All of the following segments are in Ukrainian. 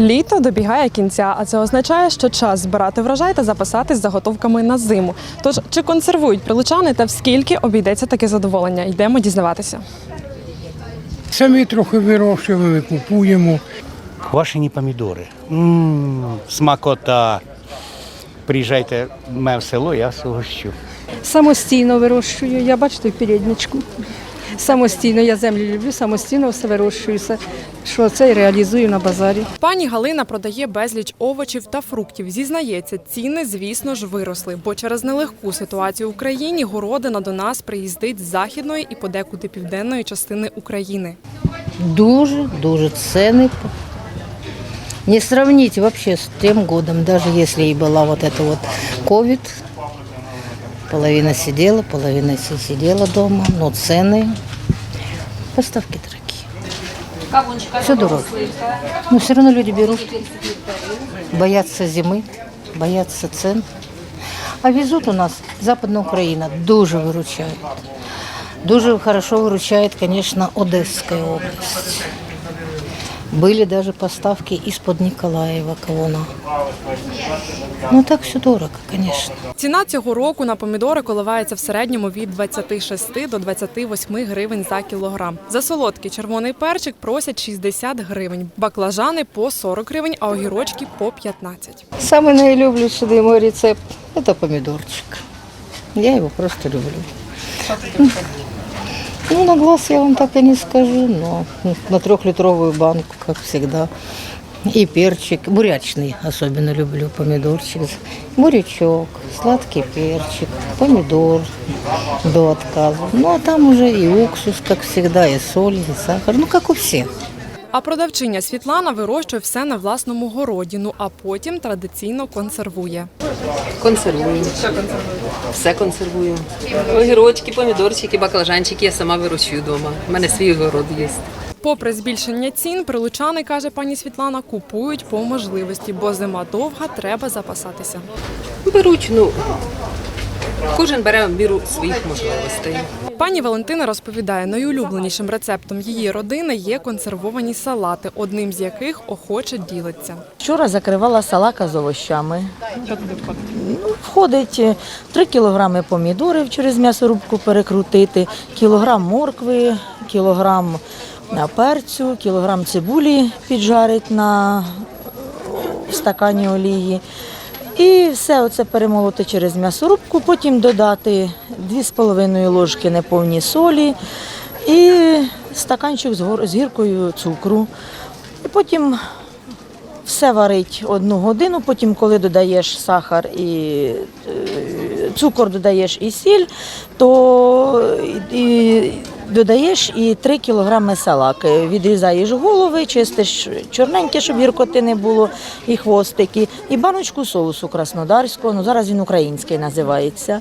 Літо добігає кінця, а це означає, що час збирати врожай та запасатись заготовками на зиму. Тож чи консервують прилучани та в скільки обійдеться таке задоволення? Йдемо дізнаватися. Самі трохи вирощували, купуємо. Квашені помідори. М, смакота. Приїжджайте в мене в село, я вас угощу. Самостійно вирощую. Я в передничку Самостійно я землю люблю, самостійно все вирощую, все, що це і реалізую на базарі. Пані Галина продає безліч овочів та фруктів. Зізнається, ціни, звісно ж, виросли, бо через нелегку ситуацію в Україні городина до нас приїздить з західної і подекуди південної частини України. Дуже, дуже цены. Не сравнить вообще с тем годом, даже если и была вот эта вот ковид, половина сидела, половина си- сидела дома, но цены, поставки дорогие. Все дорого. Но все равно люди берут, боятся зимы, боятся цен. А везут у нас Западная Украина, дуже выручает. Дуже хорошо выручает, конечно, Одесская область. Были даже поставки из-под Николаева кавуна. Ну так все дорого, конечно. Ціна цього року на помідори коливається в середньому від 26 до 28 гривень за кілограм. За солодкий червоний перчик просять 60 гривень, баклажани по 40 гривень, а огірочки по 15. Самый наилюбленный мой рецепт – это помидорчик. Я его просто люблю. Ну, на глаз я вам так и не скажу, но на трехлитровую банку, как всегда. И перчик, бурячный особенно люблю, помидорчик. Бурячок, сладкий перчик, помидор до отказа. Ну, а там уже и уксус, как всегда, и соль, и сахар, ну, как у всех. А продавчиня Світлана вирощує все на власному городі, ну а потім традиційно консервує. Консервуємо. Все консервуємо. Огірочки, помідорчики, баклажанчики я сама вирощую вдома. У мене свій город є. Попри збільшення цін, прилучани, каже пані Світлана, купують по можливості, бо зима довга, треба запасатися. Беруть, ну, кожен бере міру своїх можливостей. Пані Валентина розповідає, найулюбленішим рецептом її родини є консервовані салати, одним з яких охоче ділиться. Вчора закривала салака з овощами. Ну, Входить е, 3 кілограми помідорів через м'ясорубку перекрутити, кілограм моркви, кілограм е, перцю, кілограм цибулі піджарить на в стакані олії. І все оце перемолоти через м'ясорубку, потім додати 2,5 ложки неповні солі і стаканчик з гіркою цукру. І потім все варить одну годину, потім, коли додаєш сахар і е, цукор додаєш і сіль, то і додаєш і 3 кілограми салаки. Відрізаєш голови, чистиш чорненьке, щоб гіркоти не було, і хвостики, і баночку соусу краснодарського, ну зараз він український називається.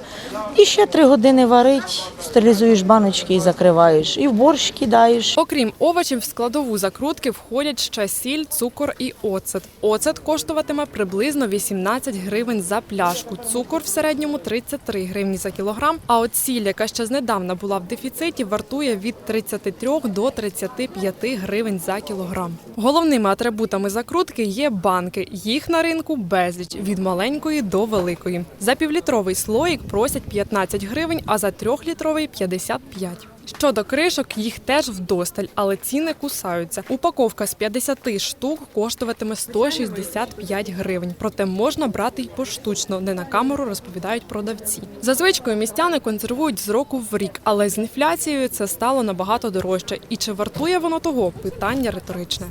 І ще 3 години варить, стерилізуєш баночки і закриваєш, і в борщ кидаєш. Окрім овочів, в складову закрутки входять ще сіль, цукор і оцет. Оцет коштуватиме приблизно 18 гривень за пляшку. Цукор в середньому 33 гривні за кілограм. А от сіль, яка ще знедавна була в дефіциті, вартує від 33 до 35 гривень за кілограм. Головними атрибутами закрутки є банки. Їх на ринку безліч від маленької до великої. За півлітровий слоїк просять 15 гривень, а за трьохлітровий 55. Щодо кришок, їх теж вдосталь, але ціни кусаються. Упаковка з 50 штук коштуватиме 165 гривень. Проте можна брати й поштучно, не на камеру розповідають продавці. За звичкою містяни консервують з року в рік, але з інфляцією це стало набагато дорожче. І чи вартує воно того? Питання риторичне.